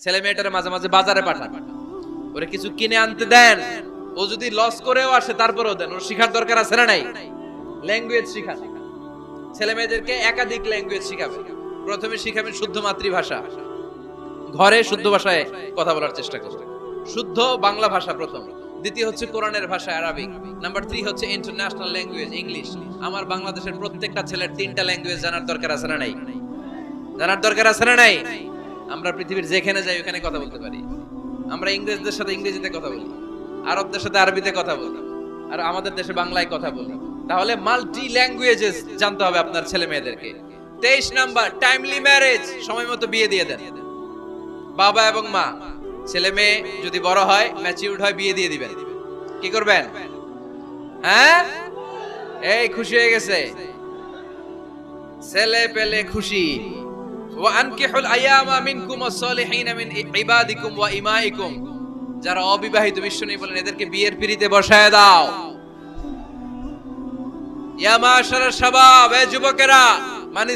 ছেলে মেয়েটারে মাঝে মাঝে বাজারে পাঠান। ওরে কিছু কিনে আনতে দেন। ও যদি লস করেও আসে, তারপরেও দেন। ওর শিখার দরকার আছে না নাই? ল্যাঙ্গুয়েজ শিখান। ছেলে মেয়েদেরকে একাধিক ল্যাঙ্গুয়েজ শিখাবে। প্রথমে শিখাবেন শুদ্ধ মাতৃভাষা। ঘরে শুদ্ধ ভাষায় কথা বলার চেষ্টা করবে শুদ্ধ বাংলা ভাষা প্রথম। দ্বিতীয় হচ্ছে কোরআনের ভাষা আরবিক নাম্বার থ্রি হচ্ছে ইন্টারন্যাশনাল ল্যাঙ্গুয়েজ ইংলিশ আমার বাংলাদেশের প্রত্যেকটা ছেলের তিনটা ল্যাঙ্গুয়েজ জানার দরকার আছে না নাই? জানার দরকার আছে না নাই? আমরা পৃথিবীর যেখানে যাই, ওখানে কথা বলতে পারি। আমরা ইংরেজদের সাথে ইংরেজিতে কথা বলি, আরবদের সাথে আরবিতে কথা বলি, আর আমাদের দেশে বাংলায় কথা বলি। তাহলে মাল্টি ল্যাঙ্গুয়েজেস জানতে হবে আপনার ছেলে মেয়েদেরকে। তেইশ নাম্বার টাইমলি ম্যারেজ সময় মতো বিয়ে দিয়ে দেন। বাবা এবং মা, ছেলে মেয়ে যদি বড় হয় ম্যাচিউরড হয়, বিয়ে দিয়ে দিবেন। কি করবেন? হ্যাঁ? এই খুশি হয়ে গেছে। ছেলে পেলে খুশি। যারা অবিবাহিত নেই বলেন, এদেরকে বিয়ের পিড়িতে বসায় দাও। ইয়া শাবাব, এ যুবকেরা, মান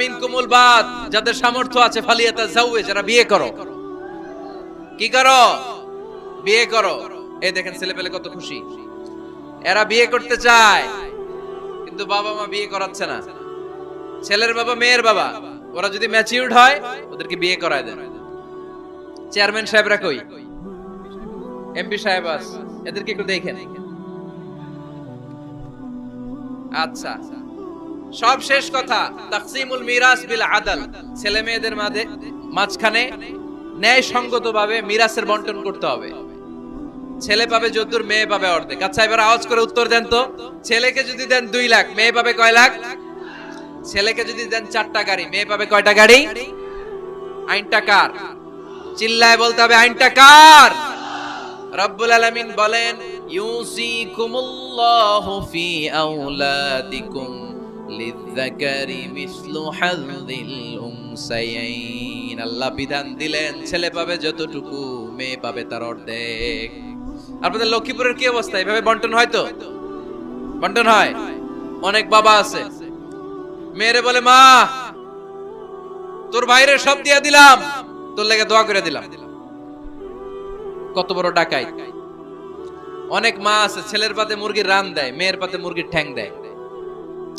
মিনকুমুল যাদের সামর্থ্য আছে, ফালিয়াতা জাওয়ে যারা বিয়ে করো। কি করো? বিয়ে করো। এই দেখেন ছেলে পেলে কত খুশি। এরা বিয়ে করতে চায়, কিন্তু বাবা মা বিয়ে করাচ্ছে না। ছেলের বাবা, মেয়ের বাবা। ওরা যদি ম্যাচিউরড হয়, ওদেরকে বিয়ে করায় দেন। চেয়ারম্যান সাহেবরা কই? এমপি সাহেব আস, এদেরকে একটু দেখেন। আচ্ছা সব শেষ কথা, তাকসিমুল মিরাস বিল আদাল। ছেলে মেয়েদের মাঝে, মাঝখানে ন্যায় সঙ্গতভাবে মিরাসের বন্টন করতে হবে। ছেলে পাবে যদ্দুর, মেয়ে পাবে অর্ধেক। আচ্ছা এবার আওয়াজ করে উত্তর দেন তো। ছেলেকে যদি দেন দুই লাখ, মেয়ে পাবে কয় লাখ? ছেলেকে যদি দেন চারটা গাড়ি, মেয়ে পাবে কয়টা গাড়ি? আইনটা কার? চিল্লায় বলতে হবে, আইনটা কার? রব্বুল আলামিন বলেন, ইউসিকুমুল্লাহু ফি আওলাদিকুম লিযযাকারি মিসলু হাযযিল উনসায়াইন আল্লাহ বিধান দিলেন, ছেলে পাবে যতটুকু, মেয়ে পাবে তার অর্ধেক। আপনাদের লক্ষ্মীপুরের কি অবস্থা? এভাবে বন্টন হয় তো? বন্টন হয়? অনেক বাবা আছে। মেয়েরে বলে, মা, তোর বাইরে সব দিয়া দিলাম, তোর লেগে দোয়া করে দিলাম। কত বড় ডাকাই। অনেক মা আছে, ছেলের পাতে মুরগির রান দেয়, মেয়ের পাতে মুরগির ঠ্যাং দেয়।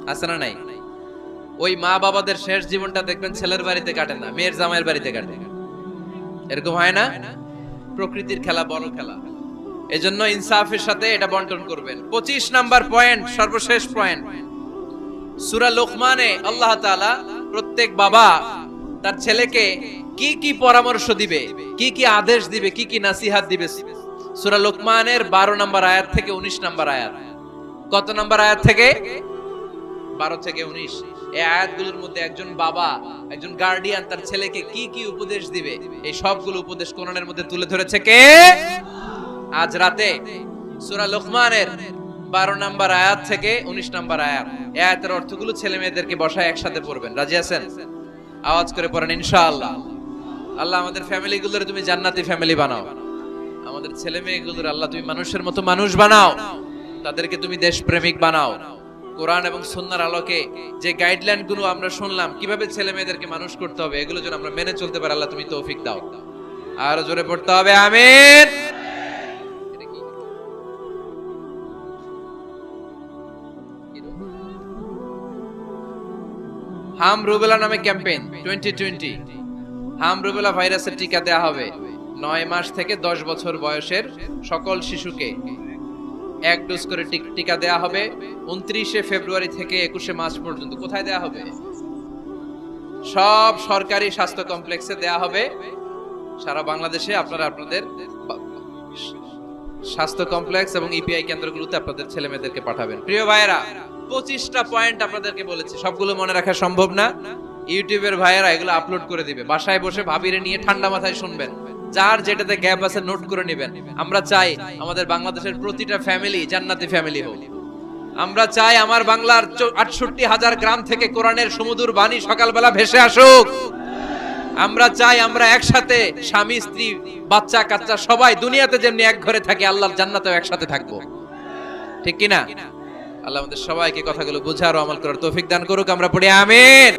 আছে না নাই? ওই মা বাবাদের শেষ জীবনটা দেখবেন ছেলের বাড়িতে কাটে না, মেয়ের জামাইয়ের বাড়িতে কাটে। এরকম হয় না? প্রকৃতির খেলা বড় খেলা। এজন্য ইনসাফের সাথে এটা বন্টন করবেন। পঁচিশ নাম্বার পয়েন্ট, সর্বশেষ পয়েন্ট। সুরা লোকমানে আল্লাহ তাআলা প্রত্যেক বাবা তার ছেলেকে কি কি পরামর্শ দিবে, কি কি আদেশ দিবে, কি কি নাসিহাত দিবে? সুরা লোকমানের বারো নম্বর আয়াত থেকে উনিশ নম্বর আয়াত। কত নম্বর আয়াত থেকে? বারো থেকে উনিশ। এই আয়াতগুলোর মধ্যে একজন বাবা, একজন গার্ডিয়ান তার ছেলেকে কি কি উপদেশ দিবে, এই সবগুলো উপদেশ কোরআনের মধ্যে তুলে ধরেছে কে? আজ রাতে। সুরা লোকমানের বারো নাম্বার আয়াত থেকে উনিশ নাম্বার আয়াত। আয়াতের অর্থগুলো ছেলে মেয়েদেরকে বসায় একসাথে পড়বেন। রাজি আছেন? আওয়াজ করে পড়েন, ইনশাআল্লাহ। আল্লাহ আমাদের ফ্যামিলি গুলোর তুমি জান্নাতি ফ্যামিলি বানাও। আমাদের ছেলে মেয়েগুলোর, আল্লাহ তুমি মানুষের মতো মানুষ বানাও। তাদেরকে তুমি দেশপ্রেমিক বানাও। কোরআন এবং সুন্নার আলোকে যে গাইডলাইনগুলো আমরা শুনলাম, কীভাবে ছেলে মেয়েদেরকে মানুষ করতে হবে, এগুলো যেন আমরা মেনে চলতে পারি, আল্লাহ তুমি তৌফিক দাও। আর জোরে পড়তে হবে, আমিন। হাম রুবেলা নামে ক্যাম্পেইন টোয়েন্টি টোয়েন্টি হাম রুবেলা ভাইরাসের টিকা দেয়া হবে নয় মাস থেকে দশ বছর বয়সের সকল শিশুকে। এক ডোজ করে টিক- দেয়া হবে উনত্রিশে ফেব্রুয়ারি থেকে একুশে মার্চ পর্যন্ত। কোথায় দেয়া হবে? সব সরকারি স্বাস্থ্য কমপ্লেক্সে দেয়া হবে। সারা বাংলাদেশে আপনারা আপনাদের স্বাস্থ্য কমপ্লেক্স এবং ইপিআই কেন্দ্রগুলোতে আপনাদের ছেলে মেয়েদেরকে পাঠাবেন। প্রিয় ভাইয়েরা পঁচিশটা পয়েন্ট আপনাদেরকে বলেছি। সবগুলো মনে রাখা সম্ভব না। ইউটিউবের ভাইয়েরা এগুলো আপলোড করে দিবে। বাসায় বসে ভাবিরে নিয়ে ঠান্ডা মাথায় শুনবেন। যার যেটাতে গ্যাপ আছে নোট করে নেবেন। আমরা চাই আমাদের বাংলাদেশের প্রতিটা ফ্যামিলি জান্নাতি ফ্যামিলি হোক। আমরা চাই আমার বাংলার আটষট্টি হাজার গ্রাম থেকে কোরআনের সমুদুর বাণী সকালবেলা ভেসে আসুক। আমরা চাই আমরা একসাথে স্বামী, স্ত্রী, বাচ্চা, কাচ্চা সবাই দুনিয়াতে যেমনি এক ঘরে থাকি, আল্লাহর জান্নাতেও একসাথে থাকব। ঠিক কিনা? আল্লাহ আমাদের সবাইকে কথাগুলো বোঝার আমল করার তৌফিক দান করুক আমরা পড়ি আমিন।